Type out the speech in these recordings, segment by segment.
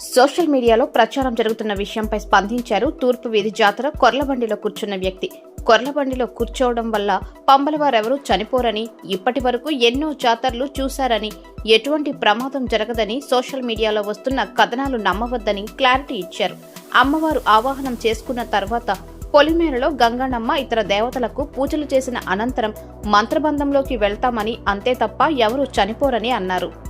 Social మీడియాలో ప్రచారం జరుగుతున్న విషయంపై స్పందించారు తూర్పు వీధి జాతర కొర్లబండిలో కూర్చున్న వ్యక్తి. కొర్లబండిలో కూర్చోవడం వల్ల పంబలవారెవరూ చనిపోరని ఇప్పటి వరకు ఎన్నో జాతరలు చూశారని ఎటువంటి ప్రమాదం జరగదని సోషల్ మీడియాలో వస్తున్న కథనాలు నమ్మవద్దని క్లారిటీ ఇచ్చారు. అమ్మవారు ఆవాహనం చేసుకున్న తర్వాత పొలిమేరలో గంగన్నమ్మ ఇతర దేవతలకు పూజలు చేసిన అనంతరం మంత్రబంధంలోకి వెళ్తామని అంతే తప్ప ఎవరూ చనిపోరని అన్నారు.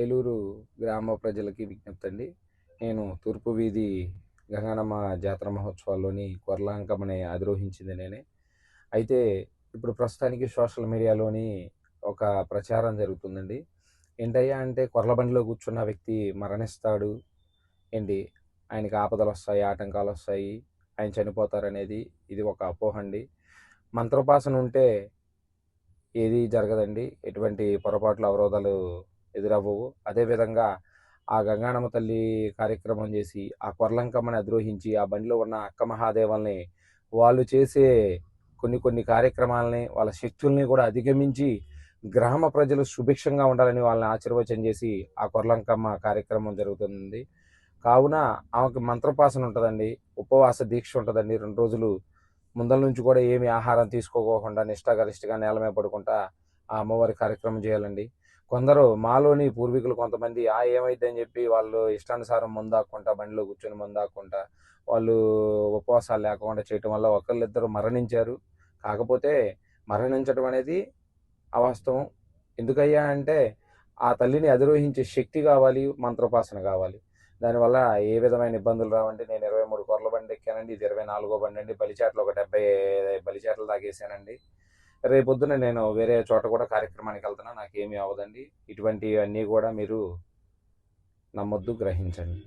ఏలూరు గ్రామ ప్రజలకి విజ్ఞప్తి అండి. నేను తూర్పు వీధి గంగానమ్మ జాతర మహోత్సవాల్లోని కొర్లాంకమని అధిరోహించింది నేనే. అయితే ఇప్పుడు ప్రస్తుతానికి సోషల్ మీడియాలోని ఒక ప్రచారం జరుగుతుందండి. ఏంటయ్యా అంటే కొర్లబండిలో కూర్చున్న వ్యక్తి మరణిస్తాడు ఏంటి? ఆయనకి ఆపదలు వస్తాయి ఆటంకాలు వస్తాయి ఆయన చనిపోతారనేది ఇది ఒక అపోహ అండి. మంత్రోపాసన ఉంటే ఏది జరగదండి. ఎటువంటి పొరపాట్లు అవరోధాలు ఎదురవ్వవు. అదేవిధంగా ఆ గంగానమ్మ తల్లి కార్యక్రమం చేసి ఆ కొర్లంకమ్మని అద్రోహించి ఆ బండిలో ఉన్న అక్క మహాదేవల్ని వాళ్ళు చేసే కొన్ని కొన్ని కార్యక్రమాలని వాళ్ళ శక్తుల్ని కూడా అధిగమించి గ్రామ ప్రజలు సుభిక్షంగా ఉండాలని వాళ్ళని ఆశీర్వచనం చేసి ఆ కొర్లంకమ్మ కార్యక్రమం జరుగుతుంది కావున ఆమెకు మంత్రోపాసన ఉంటుందండి ఉపవాస దీక్ష ఉంటుందండి రెండు రోజులు. ముందల నుంచి కూడా ఏమి ఆహారం తీసుకోకుండా నిష్టాగరిష్టగా నేల మీద పడుకుంటా ఆ అమ్మవారి కార్యక్రమం చేయాలండి. కొందరు మాలోని పూర్వీకులు కొంతమంది ఆ ఏమైంది అని చెప్పి వాళ్ళు ఇష్టానుసారం ముందాక్కుంటా బండిలో కూర్చొని ముందాక్కుంటా వాళ్ళు ఉపవాసాలు లేకుండా చేయటం వల్ల ఒకళ్ళిద్దరు మరణించారు. కాకపోతే మరణించడం అనేది అవాస్తవం. ఎందుకయ్యా అంటే ఆ తల్లిని అధిరోహించే శక్తి కావాలి మంత్రోపాసన కావాలి. దానివల్ల ఏ విధమైన ఇబ్బందులు రావండి. నేను ఇరవై మూడు కొరల బండి ఎక్కానండి. ఇది ఇరవై నాలుగో బండి అండి. బలిచేటలు ఒక డెబ్బై బలిచేటలు తాగేసానండి. రేపొద్దున నేను వేరే చోట కూడా కార్యక్రమానికి వెళ్తున్నా. నాకేమీ అవ్వదండి. ఇటువంటివన్నీ కూడా మీరు నమ్మొద్దు గ్రహించండి.